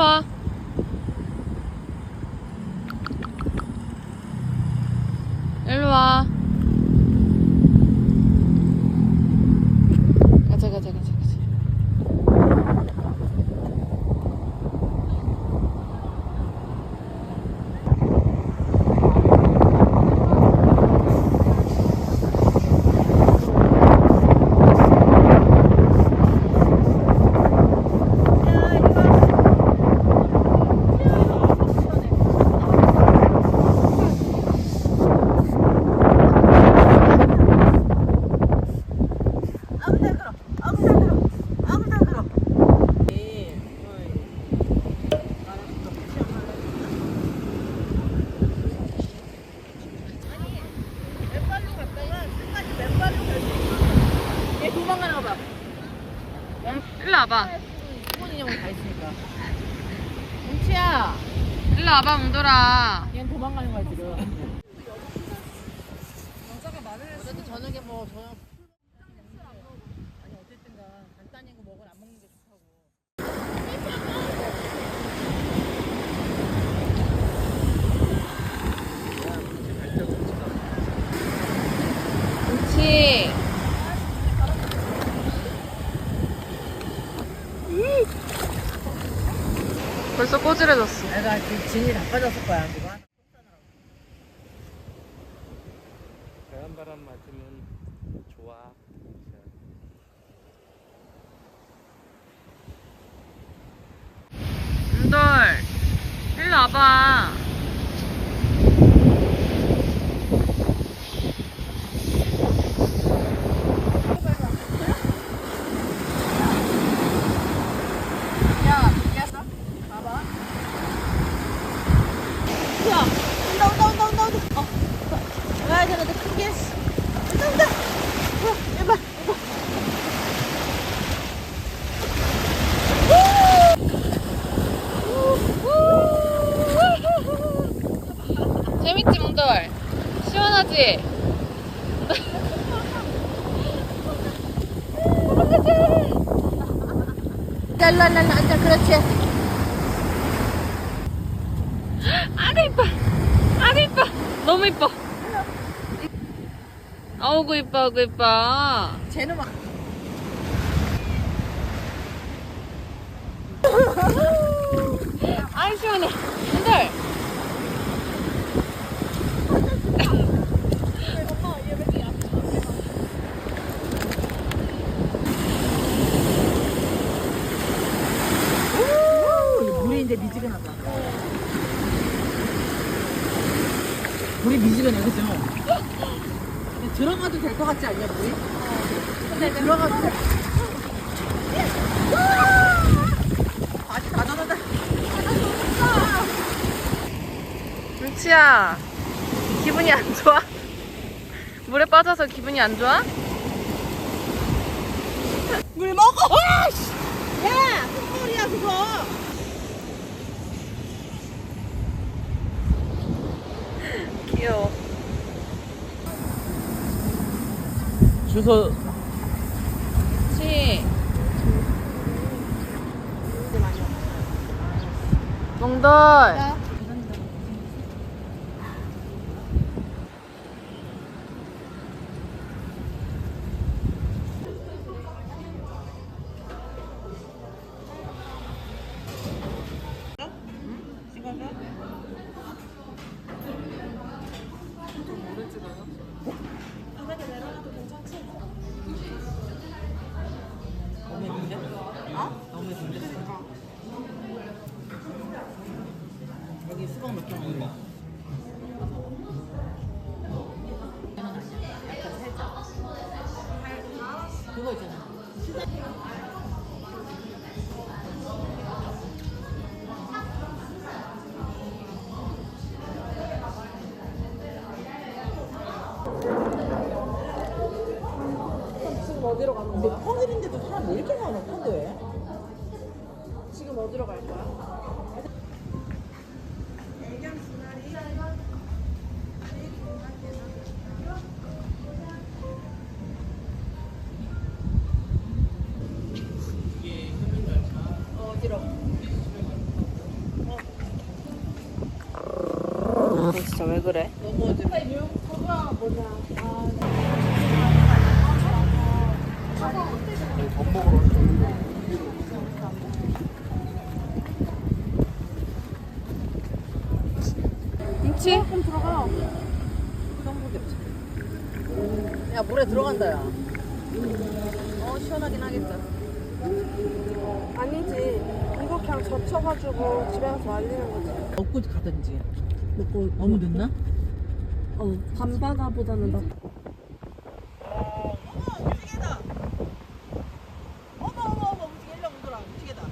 ha. Vil du ha? 와봐 웅돌아. 얘는 도망가는 거야 지금. 어쨌든 저녁에 뭐 저녁. 아니 어쨌든가 간단히 거 먹을 안 먹는 게 좋다고. 그렇지. 벌써 꼬질해졌어. 내가 지금 진이 나빠졌을 거야 누가. 배한 바람 맞으면 좋아. 운돌 일로 와봐. 야, 깼어? 봐봐. 우와, 온다, 온다, 온다, 온다, 온다. 어, 와, 저거 큰 게. 온다, 온다. 우와, 예봐, 예봐. 재밌지 몽돌? 시원하지? 자, 일로, 일로, 일로 앉아, 그렇지. 아가 이뻐 아가 이뻐 너무 이뻐 아우고 이뻐 아우고 이뻐 쟤는 막. 아이 시원해 몽돌 물이 이제 미지근하다. 물이 미지근해, 그죠? 근데 들어가도 될 것 같지 않냐, 물이? 근데 들어가도 돼. 바지 다 젖었다. 루치야 기분이 안 좋아? 물에 빠져서 기분이 안 좋아? 물 먹어! 아이씨! 야! 콧물이야, 그거! 귀여워. 주소. 그치. 몽돌 거 있잖아. 지금 어디로 가는 근데 거야? 평일인데도 사람 왜 이렇게 많아, 펀드에? 지금 어디로 갈 거야? 진짜 왜 그래? 아, 김치? 조금 들어가. 야 물에 들어간다 야. 어 시원하긴 하겠다. 아니지. 이거 그냥 젖혀가지고 집에 가서 말리는 거지. 먹고 가든지. 먹고 너무 늦나? 어, 밤바다보다는 나. 어머 어머 어머 움직여 일로 오더라 움직이다.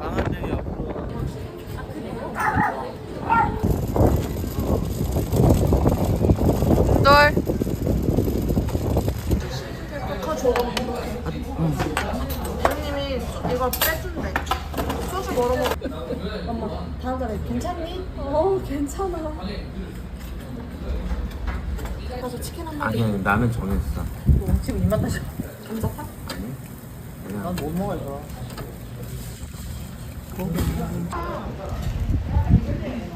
강아지 옆으로 널 부모님이 빼준대. 소주 걸어 먹. 엄마, 다음 달에 괜찮니? 어, 괜찮아. 가서 치킨 한 마리. 아니 나는 정했어 뭐, 지금 입맛 다시. 감자탕? 난못 먹어 이거.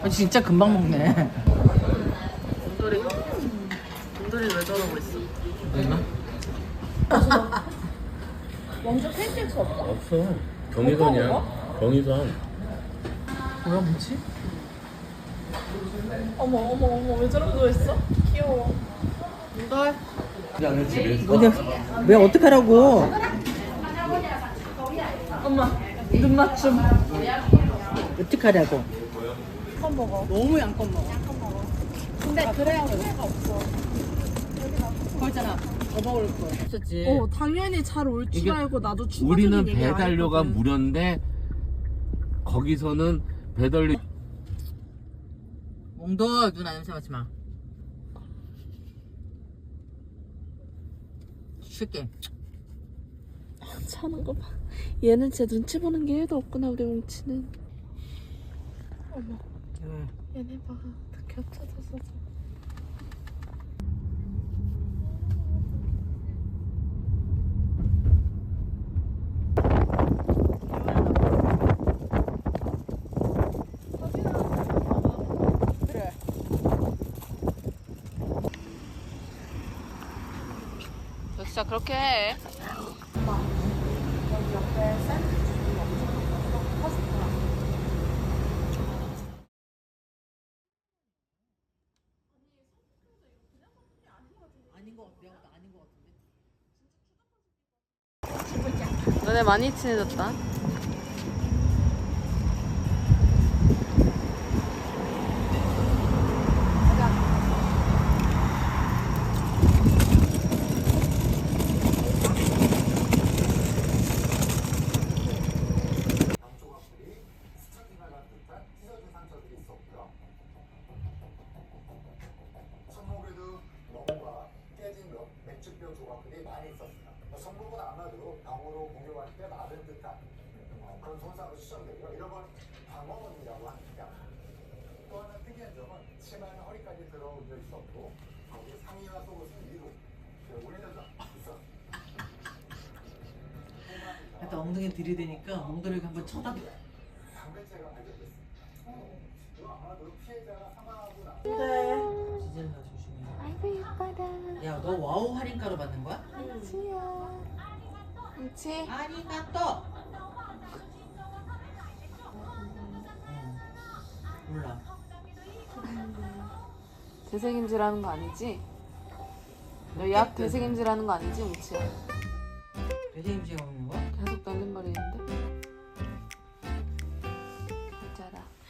아, 진짜 금방 먹네. 곰돌이 곰돌이 왜 저러고 있어? 됐나? 먼저 팬쓸 수 없어? 없어 경의선이야 경의선 뭐야 뭐지? 어머, 어머, 어머, 왜 저러고 누워있어? 귀여워. 널 장을 집에 있어 근데 왜 어떡하라고? 엄마, 눈 맞춤. 어떡하라고? 한 먹어. 너무 양껏 먹어. 근데 그래야 후회가 없어. 그거 있잖아. 더 먹을 거. 없었지. 어, 당연히 잘 올 줄 이게 알고 나도 추가적인 우리는 얘기 안 배달료가 했거든. 무료인데 거기서는 배달료 몽도 누나 냄새 맡지 마. 쉽게. 차는 거 봐. 얘는 진짜 눈치 보는 게 1도 없구나, 우리 뭉치는. 어머, 얘네 봐. 다 겹쳐져서. 그 너 진짜 그렇게 해 아닌 거 같은데. 너네 많이 친해졌다 손목에도 멍과 깨진 것, 맥주병 조각들이 많이 있었어요. 손목은 아마도 병으로 공격할 때 마른 듯한 어, 그런 손상으로 추정되고요. 이런 건 방어원이라고 합니다. 또 하나 특이한 점은 치마는 허리까지 들어올려 있었고 거기 상의와 속옷은 위로 이렇게 올려져 있었어요. 엉덩이 들이대니까 몽돌이가 한번 쳐다. 지진다 조심해. 아이고 예뻐라 야, 너 와우 할인가로 받는 거야? 뭉치야 뭉치 아리가또. 응. 몰라. 되새김질 하는 거 아니지? 너약 되새김질 하는 거 아니지 뭉치야? 배생임씨가 먹는 거야? 계속 날림말이는데